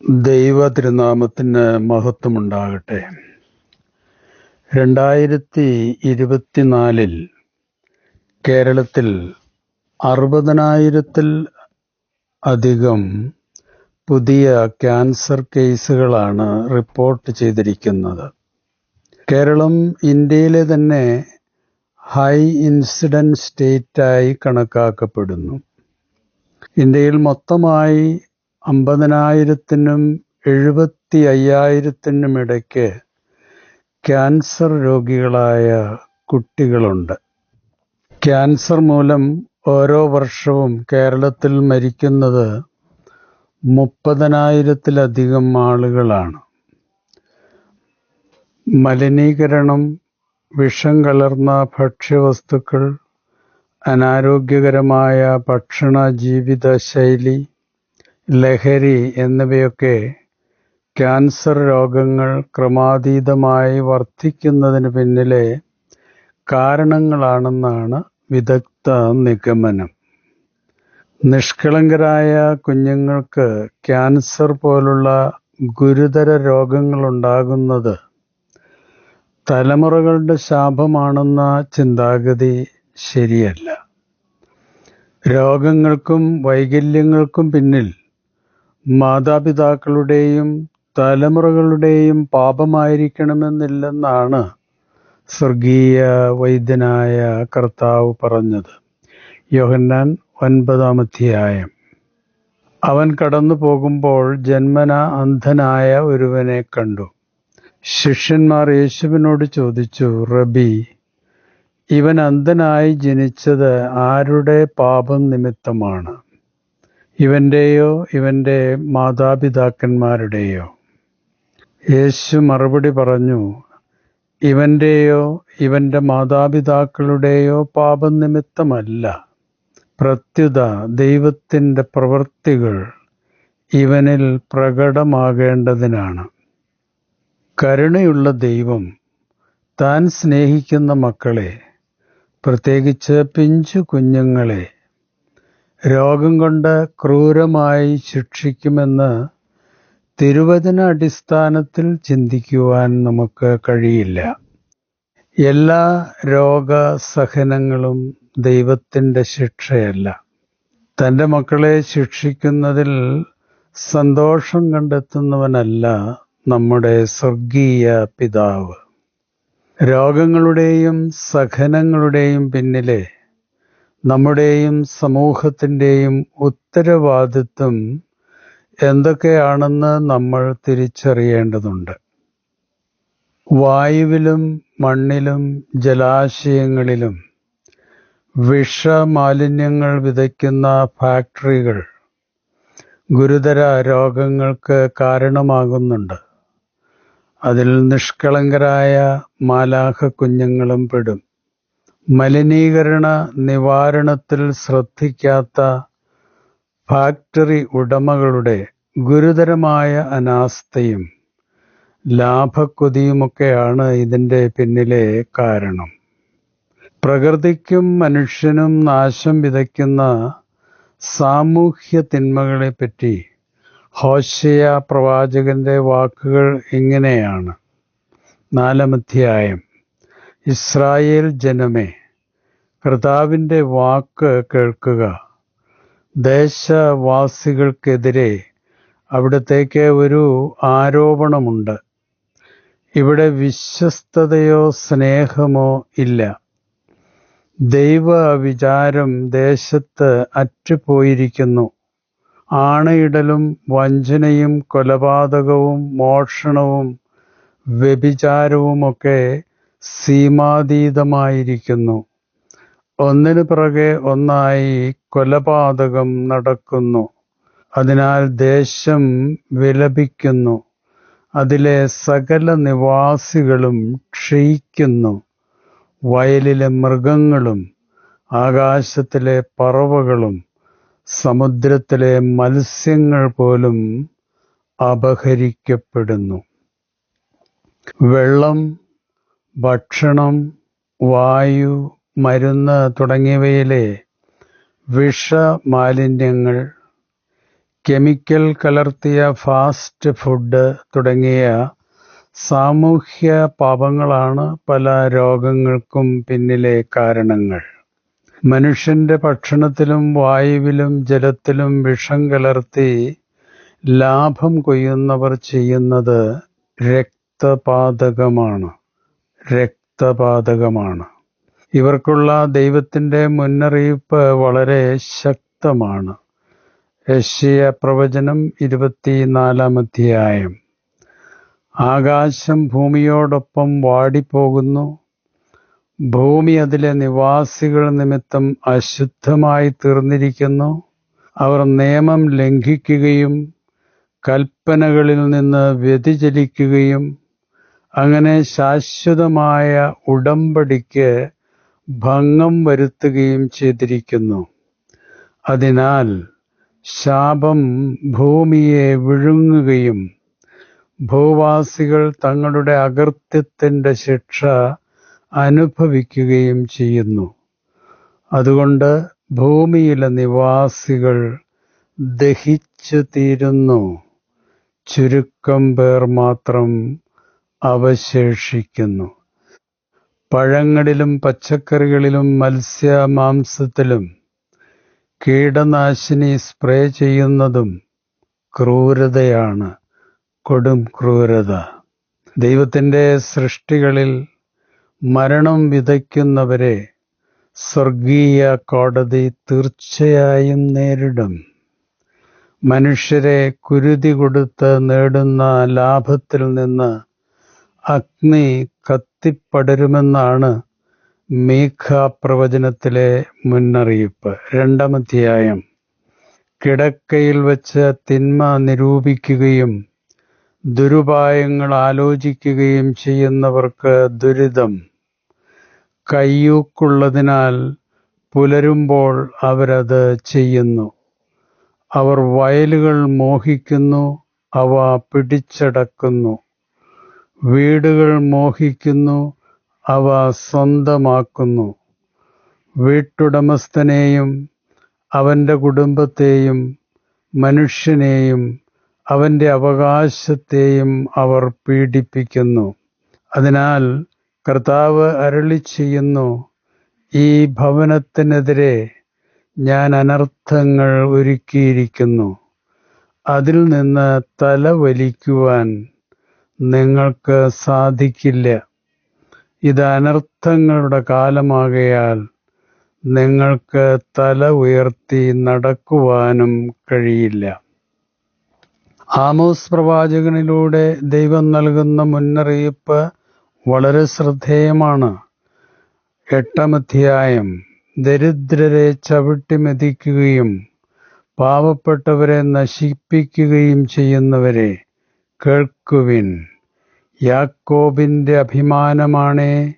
ദൈവ തിരുനാമത്തിന് മഹത്വമുണ്ടാകട്ടെ. രണ്ടായിരത്തി ഇരുപത്തിനാലിൽ കേരളത്തിൽ അറുപതിനായിരത്തിൽ അധികം പുതിയ ക്യാൻസർ കേസുകളാണ് റിപ്പോർട്ട് ചെയ്തിരിക്കുന്നത്. കേരളം ഇന്ത്യയിലെ തന്നെ ഹൈ ഇൻസിഡൻസ് സ്റ്റേറ്റായി കണക്കാക്കപ്പെടുന്നു. ഇന്ത്യയിൽ മൊത്തമായി അമ്പതിനായിരത്തിനും എഴുപത്തി അയ്യായിരത്തിനും ഇടയ്ക്ക് ക്യാൻസർ രോഗികളായ കുട്ടികളുണ്ട്. ക്യാൻസർ മൂലം ഓരോ വർഷവും കേരളത്തിൽ മരിക്കുന്നത് മുപ്പതിനായിരത്തിലധികം ആളുകളാണ്. മലിനീകരണം വിഷം കലർന്ന ഭക്ഷ്യവസ്തുക്കൾ അനാരോഗ്യകരമായ ഭക്ഷണ ജീവിതശൈലി ലഹരി എന്നിവയൊക്കെ ക്യാൻസർ രോഗങ്ങൾ ക്രമാതീതമായി വർദ്ധിക്കുന്നതിന് പിന്നിലെ കാരണങ്ങളാണെന്നാണ് വിദഗ്ധ നിഗമനം. നിഷ്കളങ്കരായ കുഞ്ഞുങ്ങൾക്ക് ക്യാൻസർ പോലുള്ള ഗുരുതര രോഗങ്ങളുണ്ടാകുന്നത് തലമുറകളുടെ ശാപമാണെന്ന ചിന്താഗതി ശരിയല്ല. രോഗങ്ങൾക്കും വൈകല്യങ്ങൾക്കും പിന്നിൽ മാതാപിതാക്കളുടെയും തലമുറകളുടെയും പാപമായിരിക്കണമെന്നില്ലെന്നാണ് സ്വർഗീയ വൈദ്യനായ കർത്താവ് പറഞ്ഞത്. യോഹന്നാൻ ഒൻപതാം അധ്യായം. അവൻ കടന്നു പോകുമ്പോൾ ജന്മന അന്ധനായ ഒരുവനെ കണ്ടു. ശിഷ്യന്മാർ യേശുവിനോട് ചോദിച്ചു റബി ഇവൻ അന്ധനായി ജനിച്ചത് ആരുടെ പാപം നിമിത്തമാണ്? ഇവന്റെയോ ഇവന്റെ മാതാപിതാക്കന്മാരുടെയോ? യേശു മറുപടി പറഞ്ഞു ഇവന്റെയോ ഇവന്റെ മാതാപിതാക്കളുടെയോ പാപം നിമിത്തമല്ല പ്രത്യുത ദൈവത്തിന്റെ പ്രവൃത്തികൾ ഇവനിൽ പ്രകടമാകേണ്ടതിനാണ്. കരുണയുള്ള ദൈവം താൻ സ്നേഹിക്കുന്ന മക്കളെ പ്രത്യേകിച്ച് പിഞ്ചു കുഞ്ഞുങ്ങളെ രോഗം കൊണ്ട് ക്രൂരമായി ശിക്ഷിക്കുമെന്ന് തിരുവചന അടിസ്ഥാനത്തിൽ ചിന്തിക്കുവാൻ നമുക്ക് കഴിയില്ല. എല്ലാ രോഗ സഹനങ്ങളും ദൈവത്തിന്റെ ശിക്ഷയല്ല. തന്റെ മക്കളെ ശിക്ഷിക്കുന്നതിൽ സന്തോഷം കണ്ടെത്തുന്നവനല്ല നമ്മുടെ സ്വർഗീയ പിതാവ്. രോഗങ്ങളുടെയും സഹനങ്ങളുടെയും പിന്നിലെ നമ്മുടെയും സമൂഹത്തിന്റെയും ഉത്തരവാദിത്വം എന്തൊക്കെയാണെന്ന് നമ്മൾ തിരിച്ചറിയേണ്ടതുണ്ട്. വായുവിലും മണ്ണിലും ജലാശയങ്ങളിലും വിഷമാലിന്യങ്ങൾ വിതയ്ക്കുന്ന ഫാക്ടറികൾ ഗുരുതര രോഗങ്ങൾക്ക് കാരണമാകുന്നുണ്ട്. അതിൽ നിഷ്കളങ്കരായ മാലാഹ കുഞ്ഞുങ്ങളും പെടും. മലിനീകരണ നിവാരണത്തിൽ ശ്രദ്ധിക്കാത്ത ഫാക്ടറി ഉടമകളുടെ ഗുരുതരമായ അനാസ്ഥയും ലാഭക്കൊതിയുമൊക്കെയാണ് ഇതിന്റെ പിന്നിലെ കാരണം. പ്രകൃതിക്കും മനുഷ്യനും നാശം വിതയ്ക്കുന്ന സാമൂഹ്യ തിന്മകളെപ്പറ്റി ഹോശയ പ്രവാചകന്റെ വാക്കുകൾ ഇങ്ങനെയാണ്. നാലാമധ്യായം. ഇസ്രായേൽ ജനമേ കർത്താവിന്റെ വാക്ക് കേൾക്കുക. ദേശവാസികൾക്കെതിരെ അവിടത്തേക്ക് ഒരു ആരോപണമുണ്ട്. ഇവിടെ വിശ്വസ്തതയോ സ്നേഹമോ ഇല്ല. ദൈവ വിചാരം ദേശത്ത് അറ്റുപോയിരിക്കുന്നു. ആണയിടലും വഞ്ചനയും കൊലപാതകവും മോഷണവും വ്യഭിചാരവുമൊക്കെ സീമാതീതമായിരിക്കുന്നു. ഒന്നിനു പിറകെ ഒന്നായി കൊലപാതകം നടക്കുന്നു. അതിനാൽ ദേശം വിലപിക്കുന്നു. അതിലെ സകല നിവാസികളും ക്ഷയിക്കുന്നു. വയലിലെ മൃഗങ്ങളും ആകാശത്തിലെ പറവകളും സമുദ്രത്തിലെ മത്സ്യങ്ങൾ പോലും അപഹരിക്കപ്പെടുന്നു. വെള്ളം ഭക്ഷണം വായു മരുന്ന് തുടങ്ങിയവയിലെ വിഷമാലിന്യങ്ങൾ കെമിക്കൽ കലർത്തിയ ഫാസ്റ്റ് ഫുഡ് തുടങ്ങിയ സാമൂഹ്യ പാപങ്ങളാണ് പല രോഗങ്ങൾക്കും പിന്നിലെ കാരണങ്ങൾ. മനുഷ്യന്റെ ഭക്ഷണത്തിലും വായുവിലും ജലത്തിലും വിഷം കലർത്തി ലാഭം കൊയ്യുന്നവർ ചെയ്യുന്നത് രക്തപാതകമാണ്. രക്തപാതകമാണ്. ഇവർക്കുള്ള ദൈവത്തിന്റെ മുന്നറിയിപ്പ് വളരെ ശക്തമാണ്. യശ്യ പ്രവചനം ഇരുപത്തിനാലാം അധ്യായം. ആകാശം ഭൂമിയോടൊപ്പം വാടിപ്പോകുന്നു. ഭൂമി അതിലെ നിവാസികൾ നിമിത്തം അശുദ്ധമായി തീർന്നിരിക്കുന്നു. അവർ നിയമം ലംഘിക്കുകയും കൽപ്പനകളിൽ നിന്ന് വ്യതിചലിക്കുകയും അങ്ങനെ ശാശ്വതമായ ഉടമ്പടിക്ക് ഭംഗം വരുത്തുകയും ചെയ്തിരിക്കുന്നു. അതിനാൽ ശാപം ഭൂമിയെ വിഴുങ്ങുകയും ഭൂവാസികൾ തങ്ങളുടെ അകൃത്യത്തിന്റെ ശിക്ഷ അനുഭവിക്കുകയും ചെയ്യുന്നു. അതുകൊണ്ട് ഭൂമിയിലെ നിവാസികൾ ദഹിച്ചു തീരുന്നു ചുരുക്കം പേർ മാത്രം അവശേഷിക്കുന്നു. പഴങ്ങളിലും പച്ചക്കറികളിലും മത്സ്യ മാംസത്തിലും കീടനാശിനി സ്പ്രേ ചെയ്യുന്നതും ക്രൂരതയാണ്. കൊടും ക്രൂരത. ദൈവത്തിന്റെ സൃഷ്ടികളിൽ മരണം വിതയ്ക്കുന്നവരെ സ്വർഗീയ കോടതി തീർച്ചയായും നേരിടും. മനുഷ്യരെ കുരുതി കൊടുത്ത് നേടുന്ന ലാഭത്തിൽ നിന്ന് അഗ്നി കത്തിപ്പടരുമെന്നാണ് പ്രവചനത്തിലെ മുന്നറിയിപ്പ്. രണ്ടാമധ്യായം. കിടക്കയിൽ വെച്ച് തിന്മ നിരൂപിക്കുകയും ദുരുപായങ്ങൾ ആലോചിക്കുകയും ചെയ്യുന്നവർക്ക് ദുരിതം. കയ്യൂക്കുള്ളതിനാൽ പുലരുമ്പോൾ അവരത് ചെയ്യുന്നു. അവർ വയലുകൾ മോഹിക്കുന്നു അവ പിടിച്ചടക്കുന്നു. വീടുകൾ മോഹിക്കുന്നു അവ സ്വന്തമാക്കുന്നു. വീട്ടുടമസ്ഥനെയും അവന്റെ കുടുംബത്തെയും മനുഷ്യനെയും അവന്റെ അവകാശത്തെയും അവർ പീഡിപ്പിക്കുന്നു. അതിനാൽ കർത്താവ് അരളി ചെയ്യുന്നു ഈ ഭവനത്തിനെതിരെ ഞാൻ അനർത്ഥങ്ങൾ ഒരുക്കിയിരിക്കുന്നു. അതിൽ നിന്ന് തല വലിക്കുവാൻ നിങ്ങൾക്ക് സാധിക്കില്ല. ഇത് അനർത്ഥങ്ങളുടെ കാലമാകയാൽ നിങ്ങൾക്ക് തല ഉയർത്തി നടക്കുവാനും കഴിയില്ല. ആമോസ് പ്രവാചകനിലൂടെ ദൈവം നൽകുന്ന മുന്നറിയിപ്പ് വളരെ ശ്രദ്ധേയമാണ്. എട്ടാമധ്യായം ദരിദ്രരെ ചവിട്ടി മെതിക്കുകയും പാവപ്പെട്ടവരെ നശിപ്പിക്കുകയും ചെയ്യുന്നവരെ കേൾക്കുവിൻ. യാക്കോബിന്റെ അഭിമാനമാണേ.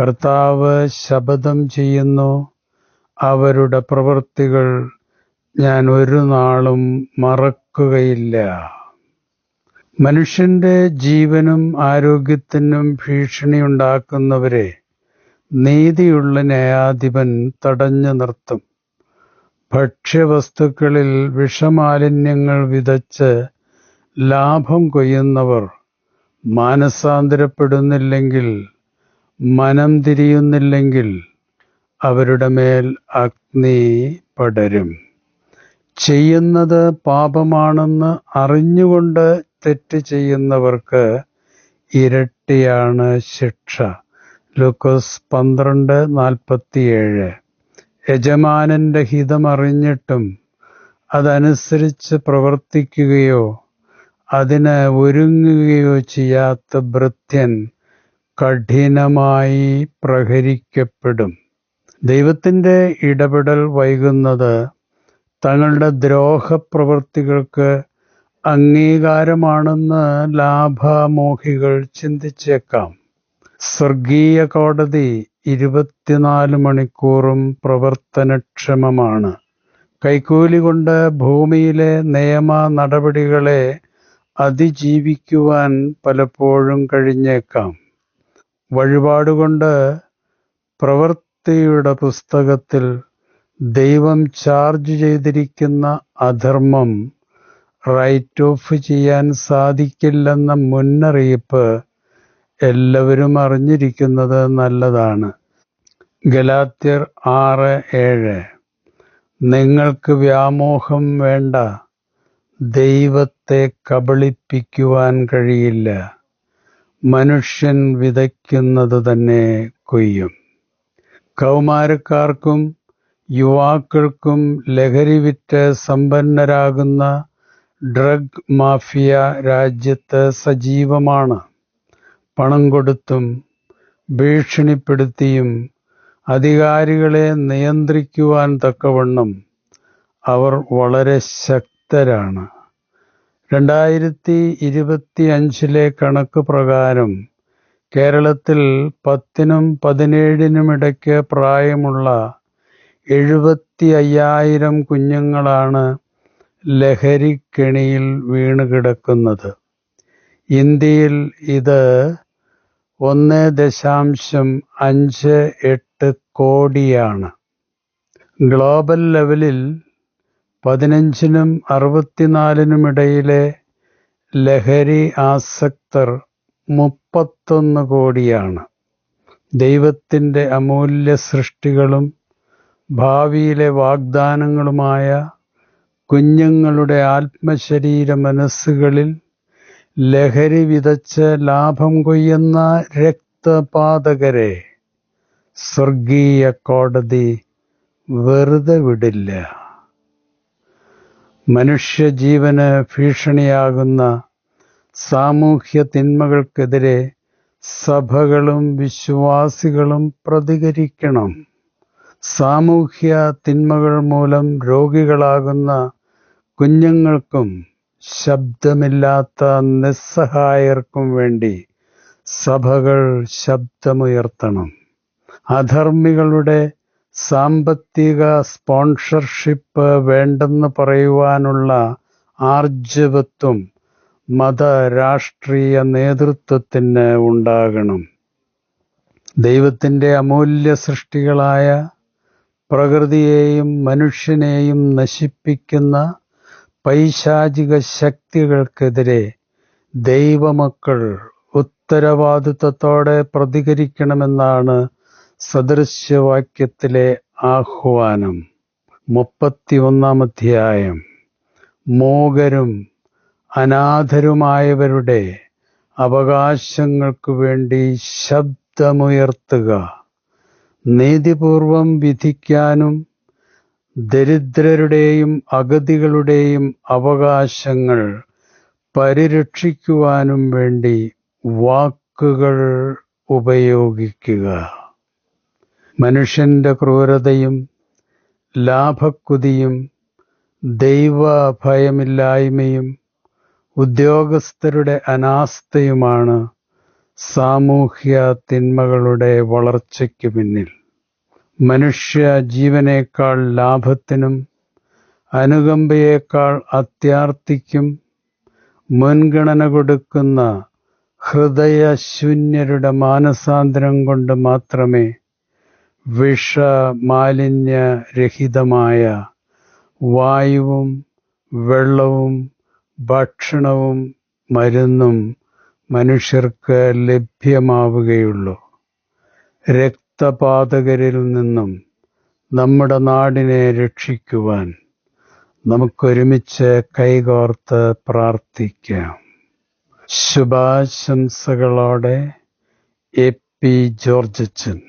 കർത്താവ് ശപഥം ചെയ്യുന്നു. അവരുടെ പ്രവൃത്തികൾ ഞാൻ ഒരു നാളും മറക്കുകയില്ല. മനുഷ്യന്റെ ജീവനും ആരോഗ്യത്തിനും ഭീഷണിയുണ്ടാക്കുന്നവരെ നീതിയുള്ള ന്യായാധിപൻ തടഞ്ഞു നിർത്തും. ഭക്ഷ്യവസ്തുക്കളിൽ വിഷമാലിന്യങ്ങൾ വിതച്ച് ലാഭം കൊയ്യുന്നവർ മാനസാന്തരപ്പെടുന്നില്ലെങ്കിൽ മനം തിരിയുന്നില്ലെങ്കിൽ അവരുടെ മേൽ അഗ്നി പടരും. ചെയ്യുന്നത് പാപമാണെന്ന് അറിഞ്ഞുകൊണ്ട് തെറ്റ് ചെയ്യുന്നവർക്ക് ഇരട്ടിയാണ് ശിക്ഷ. ലൂക്കോസ് പന്ത്രണ്ട് നാൽപ്പത്തിയേഴ്. യജമാനന്റെ ഹിതമറിഞ്ഞിട്ടും അതനുസരിച്ച് പ്രവർത്തിക്കുകയോ അതിന് ഒരുങ്ങുകയോ ചെയ്യാത്ത ഭൃത്യൻ കഠിനമായി പ്രഹരിക്കപ്പെടും. ദൈവത്തിന്റെ ഇടപെടൽ വൈകുന്നത് തങ്ങളുടെ ദ്രോഹപ്രവൃത്തികൾക്ക് അംഗീകാരമാണെന്ന് ലാഭമോഹികൾ ചിന്തിച്ചേക്കാം. സ്വർഗീയ കോടതി ഇരുപത്തിനാല് മണിക്കൂറും പ്രവർത്തനക്ഷമമാണ്. കൈക്കൂലി കൊണ്ട് ഭൂമിയിലെ നിയമ നടപടികളെ അതിജീവിക്കുവാൻ പലപ്പോഴും കഴിഞ്ഞേക്കാം. വഴിപാടുകൊണ്ട് പ്രവൃത്തിയുടെ പുസ്തകത്തിൽ ദൈവം ചാർജ് ചെയ്തിരിക്കുന്ന അധർമ്മം റൈറ്റ് ഓഫ് ചെയ്യാൻ സാധിക്കില്ലെന്ന മുന്നറിയിപ്പ് എല്ലാവരും അറിഞ്ഞിരിക്കുന്നത് നല്ലതാണ്. ഗലാത്യർ ആറ് ഏഴ്. നിങ്ങൾക്ക് വ്യാമോഹം വേണ്ട. ദൈവത്തെ കബളിപ്പിക്കുവാൻ കഴിയില്ല. മനുഷ്യൻ വിതയ്ക്കുന്നത് തന്നെ കൊയ്യും. കൗമാരക്കാർക്കും യുവാക്കൾക്കും ലഹരി വിറ്റ് സമ്പന്നരാകുന്ന ഡ്രഗ് മാഫിയ രാജ്യത്ത് സജീവമാണ്. പണം കൊടുത്തും ഭീഷണിപ്പെടുത്തിയും അധികാരികളെ നിയന്ത്രിക്കുവാൻ തക്കവണ്ണം അവർ വളരെ ശക്തരാണ് രണ്ടായിരത്തി ഇരുപത്തി അഞ്ചിലെ കണക്ക് പ്രകാരം കേരളത്തിൽ പത്തിനും പതിനേഴിനുമിടയ്ക്ക് പ്രായമുള്ള എഴുപത്തി അയ്യായിരം കുഞ്ഞുങ്ങളാണ് ലഹരിക്കെണിയിൽ വീണ് കിടക്കുന്നത് ഇന്ത്യയിൽ ഇത് ഒന്ന് ദശാംശം അഞ്ച് എട്ട് കോടിയാണ്. ഗ്ലോബൽ ലെവലിൽ പതിനഞ്ചിനും അറുപത്തിനാലിനുമിടയിലെ ലഹരി ആസക്തർ മുപ്പത്തൊന്ന് കോടിയാണ്. ദൈവത്തിന്റെ അമൂല്യ സൃഷ്ടികളും ഭാവിയിലെ വാഗ്ദാനങ്ങളുമായ കുഞ്ഞുങ്ങളുടെ ആത്മശരീര മനസ്സുകളിൽ ലഹരി വിതച്ച് ലാഭം കൊയ്യുന്ന രക്തപാതകരെ സ്വർഗീയ കോടതി വെറുതെ വിടില്ല. മനുഷ്യജീവന് ഭീഷണിയാകുന്ന സാമൂഹ്യ തിന്മകൾക്കെതിരെ സഭകളും വിശ്വാസികളും പ്രതികരിക്കണം. സാമൂഹ്യ തിന്മകൾ മൂലം രോഗികളാകുന്ന കുഞ്ഞുങ്ങൾക്കും ശബ്ദമില്ലാത്ത നിസ്സഹായർക്കും വേണ്ടി സഭകൾ ശബ്ദമുയർത്തണം. അധർമ്മികളുടെ സാമ്പത്തിക സ്പോൺസർഷിപ്പ് വേണ്ടെന്ന് പറയുവാനുള്ള ആർജവത്വം മത രാഷ്ട്രീയ നേതൃത്വത്തിന് ഉണ്ടാകണം. ദൈവത്തിന്റെ അമൂല്യ സൃഷ്ടികളായ പ്രകൃതിയെയും മനുഷ്യനെയും നശിപ്പിക്കുന്ന പൈശാചിക ശക്തികൾക്കെതിരെ ദൈവമക്കൾ ഉത്തരവാദിത്വത്തോടെ പ്രതികരിക്കണമെന്നാണ് സദൃശ്യവാക്യത്തിലെ ആഹ്വാനം. മുപ്പത്തിയൊന്നാം അധ്യായം മോകരും അനാഥരുമായവരുടെ അവകാശങ്ങൾക്കു വേണ്ടി ശബ്ദമുയർത്തുക. നീതിപൂർവം വിധിക്കാനും ദരിദ്രരുടെയും അഗതികളുടെയും അവകാശങ്ങൾ പരിരക്ഷിക്കുവാനും വേണ്ടി വാക്കുകൾ ഉപയോഗിക്കുക. മനുഷ്യന്റെ ക്രൂരതയും ലാഭക്കുതിയും ദൈവഭയമില്ലായ്മയും ഉദ്യോഗസ്ഥരുടെ അനാസ്ഥയുമാണ് സാമൂഹ്യ തിന്മകളുടെ വളർച്ചയ്ക്ക് പിന്നിൽ. മനുഷ്യ ജീവനേക്കാൾ ലാഭത്തിനും അനുകമ്പയേക്കാൾ അത്യാർത്തിക്കും മുൻഗണന കൊടുക്കുന്ന ഹൃദയശൂന്യരുടെ മാനസാന്തരം കൊണ്ട് മാത്രമേ വിഷമാലിന്യരഹിതമായ വായുവും വെള്ളവും ഭക്ഷണവും മരുന്നും മനുഷ്യർക്ക് ലഭ്യമാവുകയുള്ളൂ. രക്തപാതകരിൽ നിന്നും നമ്മുടെ നാടിനെ രക്ഷിക്കുവാൻ നമുക്കൊരുമിച്ച് കൈകോർത്ത് പ്രാർത്ഥിക്കാം. ശുഭാശംസകളോടെ എ പി ജോർജച്ചൻ